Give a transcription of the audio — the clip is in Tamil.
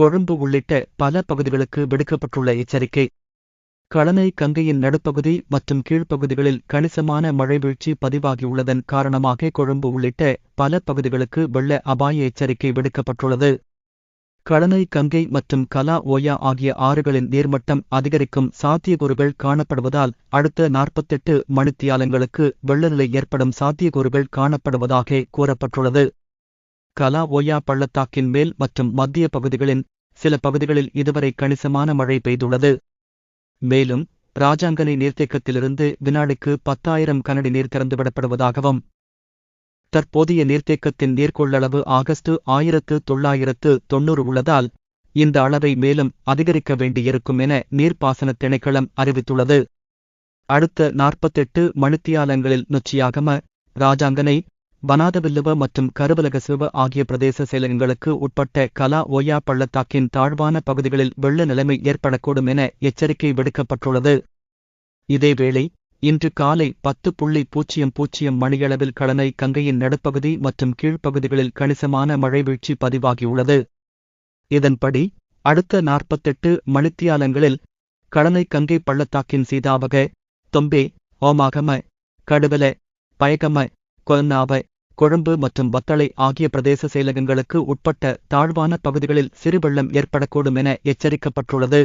கொழும்பு உள்ளிட்ட பல பகுதிகளுக்கு விடுக்கப்பட்டுள்ள எச்சரிக்கை. களனை கங்கையின் நடுப்பகுதி மற்றும் கீழ்ப்பகுதிகளில் கணிசமான மழை வீழ்ச்சி பதிவாகியுள்ளதன் காரணமாக கொழும்பு உள்ளிட்ட பல பகுதிகளுக்கு வெள்ள அபாய எச்சரிக்கை விடுக்கப்பட்டுள்ளது. களனை கங்கை மற்றும் கலா ஓயா ஆகிய ஆறுகளின் நீர்மட்டம் அதிகரிக்கும் சாத்தியக்கூறுகள் காணப்படுவதால் அடுத்த நாற்பத்தெட்டு மணித்தியாலங்களுக்கு வெள்ளநிலை ஏற்படும் சாத்தியக்கூறுகள் காணப்படுவதாக கூறப்பட்டுள்ளது. கலா ஓயா பள்ளத்தாக்கின் மேல் மற்றும் மத்திய பகுதிகளின் சில பகுதிகளில் இதுவரை கணிசமான மழை பெய்துள்ளது. மேலும் ராஜாங்கனை நீர்த்தேக்கத்திலிருந்து வினாடிக்கு பத்தாயிரம் கனடி நீர் திறந்துவிடப்படுவதாகவும் தற்போதைய நீர்த்தேக்கத்தின் நீர்கொள்ளளவு ஆகஸ்ட் ஆயிரத்து தொள்ளாயிரத்து தொன்னூறு உள்ளதால் இந்த அளவை மேலும் அதிகரிக்க வேண்டியிருக்கும் என நீர்ப்பாசனத் திணைக்களம் அறிவித்துள்ளது. அடுத்த நாற்பத்தெட்டு மணித்தியாலங்களில் நொச்சியாகம ராஜாங்கனை வனாதவில்லுவ மற்றும் கருவலகசிவ ஆகிய பிரதேச செயலகங்களுக்கு உட்பட்ட கலா ஓயா பள்ளத்தாக்கின் தாழ்வான பகுதிகளில் வெள்ள நிலைமை ஏற்படக்கூடும் என எச்சரிக்கை விடுக்கப்பட்டுள்ளது. இதேவேளை இன்று காலை பத்து புள்ளி பூஜ்ஜியம் பூஜ்ஜியம் மணியளவில் கடனை கங்கையின் நடுப்பகுதி மற்றும் கீழ்ப்பகுதிகளில் கணிசமான மழை வீழ்ச்சி பதிவாகியுள்ளது. இதன்படி அடுத்த நாற்பத்தெட்டு மணித்தியாலங்களில் கடனை கங்கை பள்ளத்தாக்கின் சீதாவக தொம்பே ஓமாகம கடுவல பயகம கொன்னாவ கொழும்பு மற்றும் வத்தளை ஆகிய பிரதேச செயலகங்களுக்கு உட்பட்ட தாழ்வான பகுதிகளில் சிறு வெள்ளம் ஏற்படக்கூடும் என எச்சரிக்கப்பட்டுள்ளது.